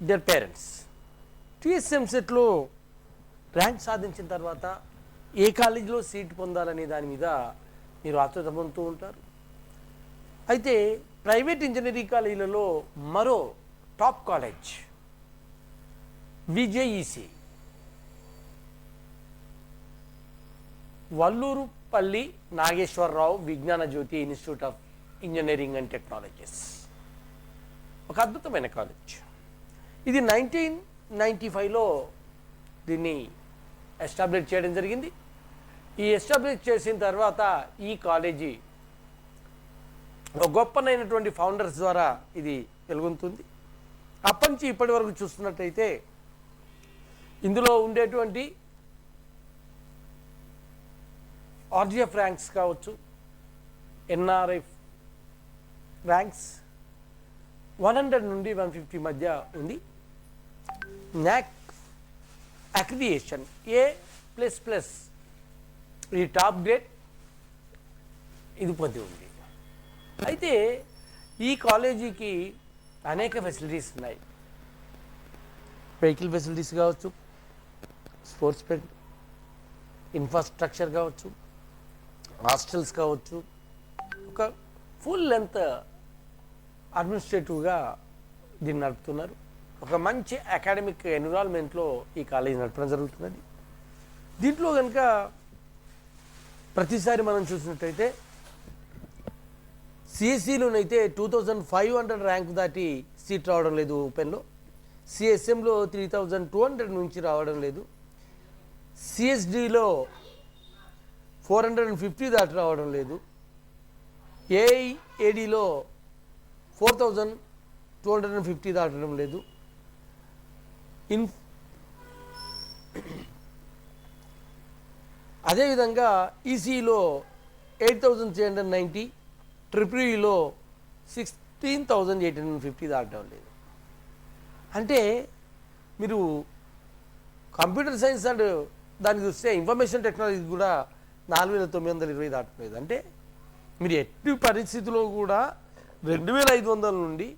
There parents TSM సెట్లో rank సాధించిన తర్వాత ఏ కాలేజీలో సీట్ పొందాలనే దాని మీద మీరు ఆతృత పొందుతూ ఉంటారు. అయితే ప్రైవేట్ ఇంజనీరింగ్ కాలేజీలలో మరో top college VJEC. Vallurupalli Nageswararao Vignana Jyothi institute of engineering and technologies. ఒక అద్భుతమైన కాలేజ్ ఇది నైన్టీన్ నైంటీ ఫైవ్లో దీన్ని ఎస్టాబ్లిష్ చేయడం జరిగింది. ఈ ఎస్టాబ్లిష్ చేసిన తర్వాత ఈ కాలేజీ ఒక గొప్పనైనటువంటి ఫౌండర్స్ ద్వారా ఇది వెలుగుతుంది అప్పటి నుంచి ఇప్పటి వరకు చూస్తున్నట్టయితే ఇందులో ఉండేటువంటి ఆర్జిఎఫ్ ర్యాంక్స్ కావచ్చు ఎన్ఆర్ఐ ర్యాంక్స్ వన్ హండ్రెడ్ నుండి వన్ ఫిఫ్టీ మధ్య ఉంది. NAC accreditation A plus plus ఈ టాప్ గ్రేడ్ ఇది పొంది ఉంది. అయితే ఈ కాలేజీకి అనేక ఫెసిలిటీస్ ఉన్నాయి. వెహికల్ ఫెసిలిటీస్ కావచ్చు స్పోర్ట్స్ పెట్ ఇన్ఫ్రాస్ట్రక్చర్ కావచ్చు హాస్టల్స్ కావచ్చు. ఒక ఫుల్ లెంత్ అడ్మినిస్ట్రేటివ్గా దీన్ని నడుపుతున్నారు. ఒక మంచి అకాడమిక్ ఎన్విరాన్మెంట్లో ఈ కాలేజీ నడపడం జరుగుతున్నది దీంట్లో కనుక ప్రతిసారి మనం చూసినట్టయితే సిఎస్సిలోనైతే two thousand five hundred rank దాటి సీట్ రావడం లేదు ఓపెన్లో. సిఎస్ఎంలో త్రీ థౌజండ్ టూ హండ్రెడ్ నుంచి రావడం లేదు. సిఎస్డిలో ఫోర్ హండ్రెడ్ అండ్ ఫిఫ్టీ దాటి రావడం లేదు. ఏఐఏడిలో four thousand two hundred and fifty దాటడం లేదు. ఇన్ అదేవిధంగా ఈసీలో eight thousand three hundred ninety ట్రిపుల్లో e sixteen thousand eight hundred fifty దాటడం లేదు. అంటే మీరు కంప్యూటర్ సైన్స్ అండ్ దానికి చూస్తే ఇన్ఫర్మేషన్ టెక్నాలజీ కూడా నాలుగు వేల తొమ్మిది వందల ఇరవై దాటలేదు. అంటే మీరు ఎట్టి పరిస్థితిలో కూడా రెండు వేల ఐదు వందల నుండి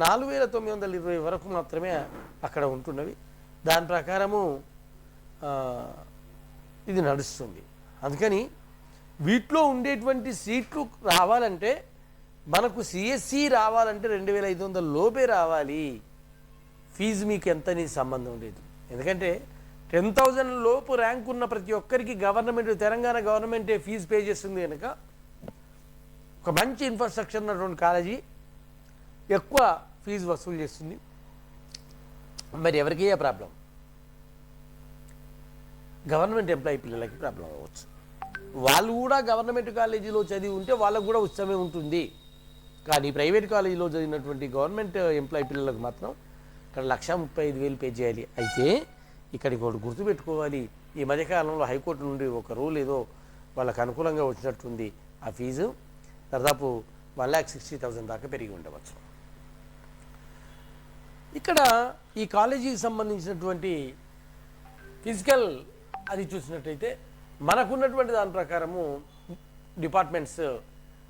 నాలుగు వేల తొమ్మిది వందల ఇరవై వరకు మాత్రమే అక్కడ ఉంటున్నవి. దాని ప్రకారము ఇది నడుస్తుంది. అందుకని వీటిలో ఉండేటువంటి సీట్లు రావాలంటే మనకు సిఎస్సి రావాలంటే రెండు వేల ఐదు వందల లోపే రావాలి. ఫీజు మీకు ఎంతని సంబంధం లేదు. ఎందుకంటే టెన్ థౌజండ్ లోపు ర్యాంక్ ఉన్న ప్రతి ఒక్కరికి గవర్నమెంట్ తెలంగాణ గవర్నమెంటే ఫీజు పే చేస్తుంది కనుక ఒక మంచి ఇన్ఫ్రాస్ట్రక్చర్ ఉన్నటువంటి కాలేజీ ఎక్కువ ఫీజు వసూలు చేస్తుంది. మరి ఎవరికి ఏ ప్రాబ్లం? గవర్నమెంట్ ఎంప్లాయీ పిల్లలకి ప్రాబ్లం అవ్వచ్చు. వాళ్ళు కూడా గవర్నమెంట్ కాలేజీలో చదివి ఉంటే వాళ్ళకు కూడా ఉత్సవమే ఉంటుంది. కానీ ప్రైవేట్ కాలేజీలో చదివినటువంటి గవర్నమెంట్ ఎంప్లాయీ పిల్లలకు మాత్రం ఇక్కడ లక్ష ముప్పై ఐదు వేలు పే చేయాలి. అయితే ఇక్కడికి ఒకటి గుర్తుపెట్టుకోవాలి. ఈ మధ్యకాలంలో హైకోర్టు నుండి ఒక రూల్ ఏదో వాళ్ళకు అనుకూలంగా వచ్చినట్టుంది. ఆ ఫీజు దాదాపు వన్ ల్యాక్ సిక్స్టీ థౌజండ్ దాకా పెరిగి ఉండవచ్చు. ఇక్కడ ఈ కాలేజీకి సంబంధించినటువంటి ఫిజికల్ అది చూసినట్టయితే మనకున్నటువంటి దాని ప్రకారము departments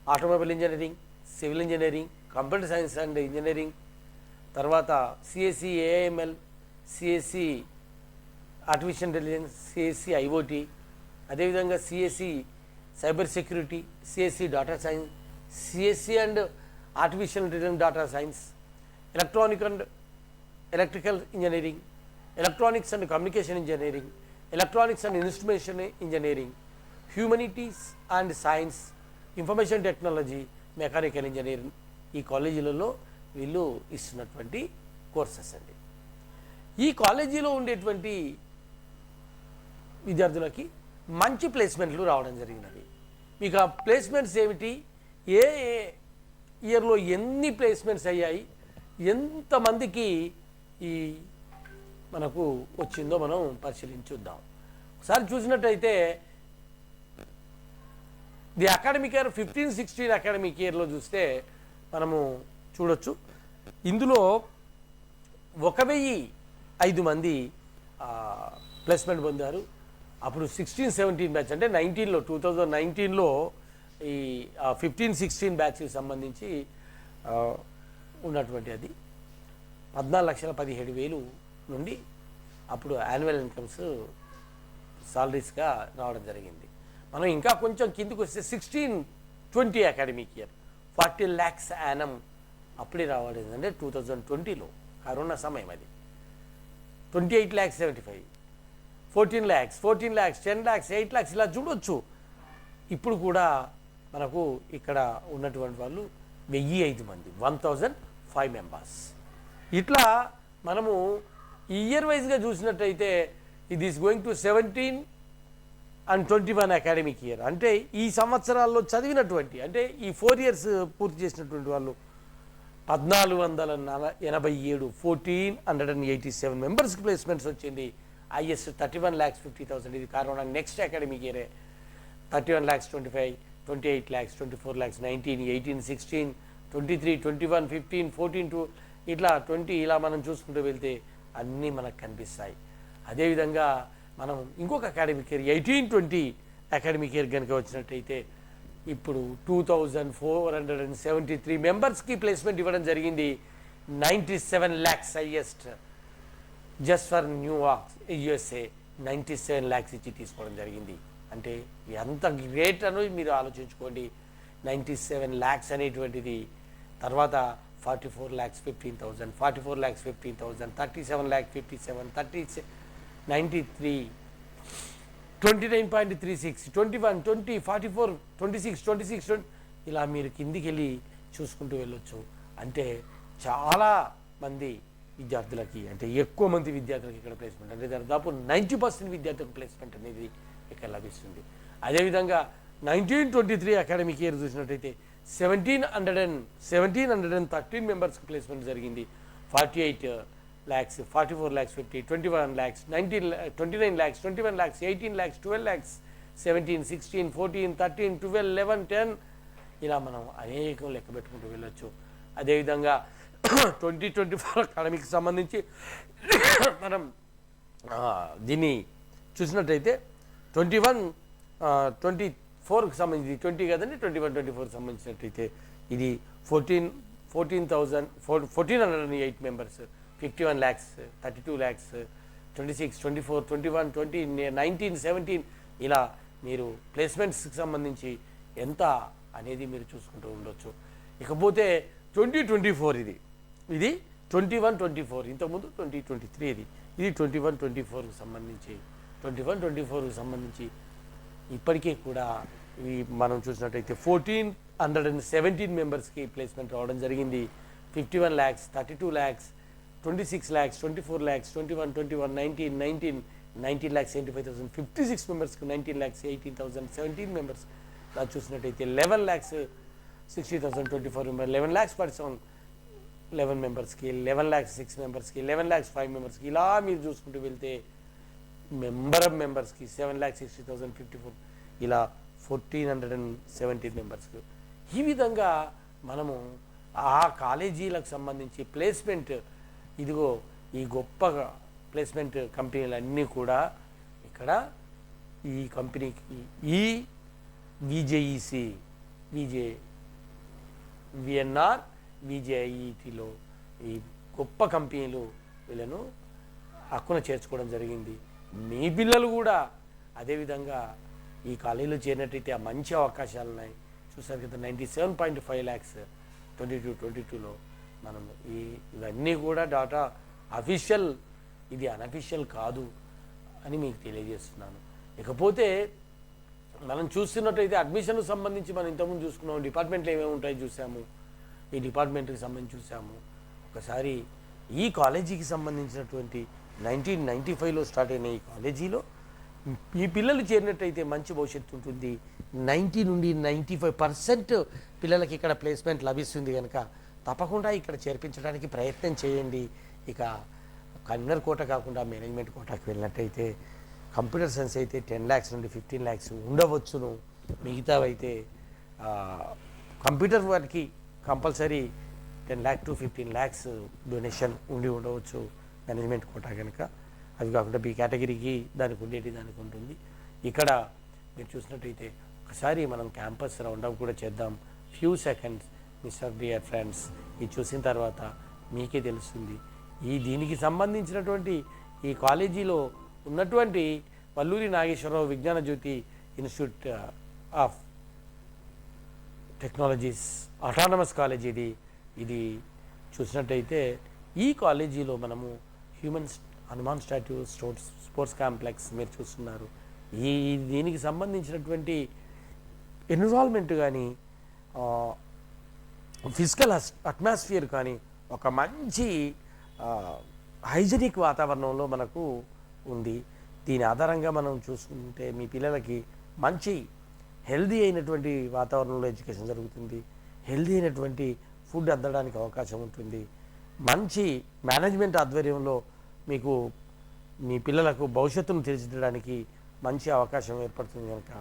automobile engineering civil engineering computer science and engineering తర్వాత CSC AIML CSC artificial intelligence CSC IOT అదేవిధంగా CSC cyber security CSC data science CSC and artificial intelligence data science electronic and electrical engineering electronics and communication engineering electronics and instrumentation engineering humanities and science information technology mechanical engineering ఈ కాలేజీలలో వీళ్ళు ఇస్తున్నటువంటి courses అండి. ఈ కాలేజీలో ఉండేటువంటి విద్యార్థులకి మంచి ప్లేస్మెంట్లు రావడం జరిగినది. మీకు ఆ ప్లేస్మెంట్స్ ఏమిటి? ఏ ఏ ఇయర్లో ఎన్ని ప్లేస్మెంట్స్ అయ్యాయి? ఎంతమందికి ఈ మనకు వచ్చిందో మనం పరిశీలించుద్దాం ఒకసారి చూసినట్టయితే the academic year fifteen sixteen academic ఇయర్లో చూస్తే మనము చూడొచ్చు. ఇందులో ఒక వెయ్యి ఐదు మంది ప్లేస్మెంట్ పొందారు. అప్పుడు సిక్స్టీన్ సెవెంటీన్ బ్యాచ్ అంటే నైన్టీన్లో టూ థౌజండ్ నైన్టీన్లో ఈ ఫిఫ్టీన్ సిక్స్టీన్ బ్యాచ్కి సంబంధించి ఉన్నటువంటి అది. పద్నాలుగు లక్షల పదిహేడు వేలు నుండి అప్పుడు యాన్యువల్ ఇన్కమ్స్ సాలరీస్గా రావడం జరిగింది. మనం ఇంకా కొంచెం కిందికి వస్తే sixteen twenty academic year forty lakhs annum అప్పుడే రావడం అంటే టూ థౌజండ్ ట్వంటీలో కరోనా సమయం అది. Twenty eight lakhs seventy five fourteen lakhs fourteen lakhs ten lakhs eight lakhs ఇలా చూడొచ్చు. ఇప్పుడు కూడా మనకు ఇక్కడ ఉన్నటువంటి వాళ్ళు వెయ్యి ఐదు మంది వన్ థౌజండ్ ఫైవ్ మెంబర్స్ ఇట్లా మనము ఇయర్ వైజ్గా చూసినట్టయితే ఇది is going to seventeen and twenty one academic year అంటే ఈ సంవత్సరాల్లో చదివినటువంటి అంటే ఈ ఫోర్ ఇయర్స్ పూర్తి చేసినటువంటి వాళ్ళు పద్నాలుగు వందల నల ఎనభై ఏడు fourteen hundred and eighty seven మెంబర్స్కి ప్లేస్మెంట్స్ వచ్చింది. Is thirty one lakhs fifty thousand ఇది కారణం నెక్స్ట్ అకాడమిక్ ఇయరే thirty one lakhs twenty five twenty eight lakhs twenty four lakhs nineteen eighteen sixteen twenty three twenty one fifteen fourteen two ఇట్లా twenty ఇలా మనం చూసుకుంటూ వెళ్తే అన్నీ మనకు కనిపిస్తాయి. అదేవిధంగా మనం ఇంకొక academic year eighteen twenty academic year కనుక వచ్చినట్టయితే ఇప్పుడు two thousand four hundred and seventy three మెంబర్స్కి ప్లేస్మెంట్ ఇవ్వడం జరిగింది. Ninety seven lakhs highest just for New York USA ninety seven lakhs ఇచ్చి తీసుకోవడం జరిగింది. అంటే ఎంత గ్రేట్ అని మీరు ఆలోచించుకోండి. నైంటీ సెవెన్ ల్యాక్స్ అనేటువంటిది తర్వాత forty four lakhs fifteen thousand forty four lakhs fifteen thousand thirty seven lakh fifty seven. Thirty ninety three. Twenty nine point three six. Twenty one twenty forty four twenty six twenty six ఇలా మీరు కిందికి వెళ్ళి చూసుకుంటూ వెళ్ళొచ్చు. అంటే చాలా మంది విద్యార్థులకి అంటే ఎక్కువ మంది విద్యార్థులకి ఇక్కడ ప్లేస్మెంట్ అంటే దాదాపు నైంటీ పర్సెంట్ విద్యార్థులకు ప్లేస్మెంట్ అనేది ఇక్కడ లభిస్తుంది. అదేవిధంగా nineteen twenty three academic year చూసినట్టయితే seventeen hundred and seventeen hundred and thirteen మెంబర్స్కి ప్లేస్మెంట్ జరిగింది. Forty eight lakhs forty four lakhs fifty twenty one lakhs nineteen twenty nine lakhs twenty one lakhs eighteen lakhs twelve lakhs seventeen sixteen fourteen thirteen twelve eleven ten ఇలా మనం అనేకం లెక్క పెట్టుకుంటూ వెళ్ళొచ్చు. అదేవిధంగా twenty twenty four అకాడమీకి సంబంధించి మనం దీన్ని చూసినట్టయితే ట్వంటీ వన్ ట్వంటీ ఫోర్కి సంబంధించి ట్వంటీ కదండి ట్వంటీ వన్ ట్వంటీ ఫోర్కి సంబంధించినట్టయితే ఇది fourteen fourteen thousand four fourteen hundred and eight members fifty one lakhs thirty two lakhs twenty six twenty four twenty one twenty nineteen seventeen ఇలా మీరు ప్లేస్మెంట్స్కి సంబంధించి ఎంత అనేది మీరు చూసుకుంటూ ఉండొచ్చు. ఇకపోతే ట్వంటీ ట్వంటీ ఫోర్ ఇది. ఇది ట్వంటీ వన్ ట్వంటీ ఫోర్ ఇంతకుముందు ట్వంటీ ట్వంటీ త్రీ ఇది. ఇది ట్వంటీ వన్ ట్వంటీ ఫోర్కి సంబంధించి ట్వంటీ వన్ ట్వంటీ ఫోర్కి సంబంధించి ఇప్పటికే కూడా ఈ మనం చూసినట్టయితే ఫోర్టీన్ హండ్రెడ్ అండ్ సెవెంటీన్ మెంబర్స్కి ప్లేస్మెంట్ రావడం జరిగింది. Fifty one lakhs thirty two lakhs twenty six lakhs twenty four lakhs twenty one twenty one nineteen nineteen nineteen lakhs eighty five thousand fifty six మెంబర్స్కి nineteen lakhs eighteen thousand seventeen members ఇలా చూసినట్టయితే eleven lakhs sixty thousand twenty four member eleven lakhs forty seven eleven మెంబర్స్కి eleven lakhs six మెంబర్స్కి eleven lakhs five మెంబర్స్కి ఇలా మీరు చూసుకుంటూ వెళ్తే మెంబర్ ఆఫ్ మెంబర్స్కి seven lakh sixty thousand fifty four ఇలా ఫోర్టీన్ హండ్రెడ్ అండ్ సెవెంటీన్ మెంబర్స్కి ఈ విధంగా మనము ఆ కాలేజీలకు సంబంధించి ప్లేస్మెంట్ ఇదిగో ఈ గొప్ప ప్లేస్మెంట్ కంపెనీలు అన్నీ కూడా ఇక్కడ ఈ కంపెనీకి ఈ విజేఈసి విజే విఎన్ఆర్ విజేఈటీలో ఈ గొప్ప కంపెనీలు వీళ్ళను హక్కున చేర్చుకోవడం జరిగింది. మీ పిల్లలు కూడా అదేవిధంగా ఈ కాలేజీలో చేరినట్టయితే ఆ మంచి అవకాశాలు ఉన్నాయి చూసారు కదా ninety seven point five lakhs twenty two twenty టూలో మనం ఈ ఇవన్నీ కూడా డాటా అఫీషియల్ ఇది అనఫీషియల్ కాదు అని మీకు తెలియజేస్తున్నాను. ఇకపోతే మనం చూస్తున్నట్టయితే అడ్మిషన్కు సంబంధించి మనం ఇంతకుముందు చూసుకున్నాం డిపార్ట్మెంట్లు ఏమేమి ఉంటాయో చూసాము. ఈ డిపార్ట్మెంట్కి సంబంధించి చూసాము. ఒకసారి ఈ కాలేజీకి సంబంధించినటువంటి నైన్టీన్ నైంటీ ఫైవ్లో స్టార్ట్ అయిన ఈ కాలేజీలో. ఈ పిల్లలు చేరినట్టయితే మంచి భవిష్యత్తు ఉంటుంది. నైంటీ నుండి నైంటీ ఫైవ్ పర్సెంట్ పిల్లలకి ఇక్కడ ప్లేస్మెంట్ లభిస్తుంది కనుక తప్పకుండా ఇక్కడ చేర్పించడానికి ప్రయత్నం చేయండి. ఇక కన్వీనర్ కోట కాకుండా మేనేజ్మెంట్ కోటాకి వెళ్ళినట్టయితే కంప్యూటర్ సైన్స్ అయితే టెన్ ల్యాక్స్ నుండి ఫిఫ్టీన్ ల్యాక్స్ ఉండవచ్చును. మిగతావైతే కంప్యూటర్ వారికి compulsory ten lakh to fifteen lakhs donation ఉండి ఉండవచ్చు. మేనేజ్మెంట్ కోటా కనుక అవి కాకుండా బి కేటగిరీకి దానికి ఉండేటి దానికి ఉంటుంది. ఇక్కడ మీరు చూసినట్టయితే ఒకసారి మనం క్యాంపస్ రౌండప్ కూడా చేద్దాం. Few seconds mister dear friends ఇది చూసిన తర్వాత మీకే తెలుస్తుంది. ఈ దీనికి సంబంధించినటువంటి ఈ కాలేజీలో ఉన్నటువంటి Valluri Nageswara Rao Vignana Jyothi institute uh, of technologies autonomous college ఇది ఇది చూసినట్టయితే ఈ కాలేజీలో మనము human Hanuman statue sports sports complex మీరు చూస్తున్నారు. ఈ దీనికి సంబంధించినటువంటి ఎన్విరాన్మెంట్ కానీ ఫిజికల్ అట్మాస్ఫియర్ కానీ ఒక మంచి హైజెనిక్ వాతావరణంలో మనకు ఉంది. దీని ఆధారంగా మనం చూసుకుంటే మీ పిల్లలకి మంచి హెల్దీ అయినటువంటి వాతావరణంలో ఎడ్యుకేషన్ జరుగుతుంది. హెల్దీ అయినటువంటి ఫుడ్ అందడానికి అవకాశం ఉంటుంది. మంచి మేనేజ్మెంట్ ఆధ్వర్యంలో మీకు మీ పిల్లలకు భవిష్యత్తును తీర్చిదడానికి మంచి అవకాశం ఏర్పడుతుంది కనుక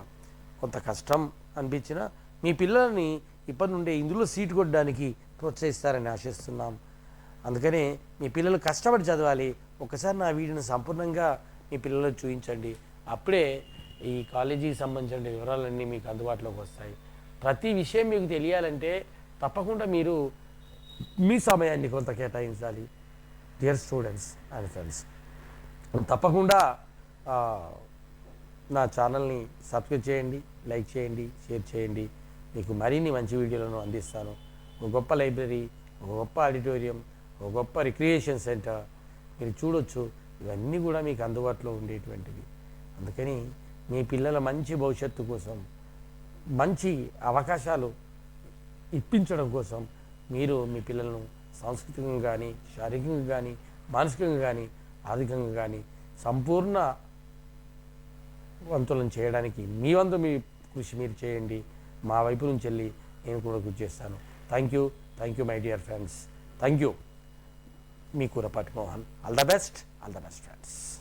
కొంత కష్టం అనిపించినా మీ పిల్లల్ని ఇప్పటి నుండే ఇందులో సీటు కొట్టడానికి ప్రోత్సహిస్తారని ఆశిస్తున్నాం. అందుకనే మీ పిల్లలు కష్టపడి చదవాలి. ఒకసారి నా వీడియోని సంపూర్ణంగా మీ పిల్లలకు చూపించండి. అప్పుడే ఈ కాలేజీకి సంబంధించిన వివరాలన్నీ మీకు అందుబాటులోకి వస్తాయి. ప్రతి విషయం మీకు తెలియాలంటే తప్పకుండా మీరు మీ సమయాన్ని కొంత కేటాయించాలి. డియర్ స్టూడెంట్స్ అండ్ ఫ్రెండ్స్ తప్పకుండా నా ఛానల్ని సబ్స్క్రైబ్ చేయండి లైక్ చేయండి షేర్ చేయండి. మీకు మరిన్ని మంచి వీడియోలను అందిస్తాను. ఒక గొప్ప లైబ్రరీ ఒక గొప్ప ఆడిటోరియం ఒక గొప్ప రిక్రియేషన్ సెంటర్ మీరు చూడొచ్చు ఇవన్నీ కూడా మీకు అందుబాటులో ఉండేటువంటివి. అందుకని మీ పిల్లల మంచి భవిష్యత్తు కోసం మంచి అవకాశాలు ఇప్పించడం కోసం మీరు మీ పిల్లలను సాంస్కృతికంగా కానీ శారీరకంగా కానీ మానసికంగా కానీ ఆర్థికంగా కానీ సంపూర్ణ వంతులను చేయడానికి మీ వంతు మీ కృషి మీరు చేయండి. మా వైపు నుంచి వెళ్ళి నేను కూడా కృషి చేస్తాను. Thank you thank you my dear friends thank you me Kurapati Mohan. All the best all the best friends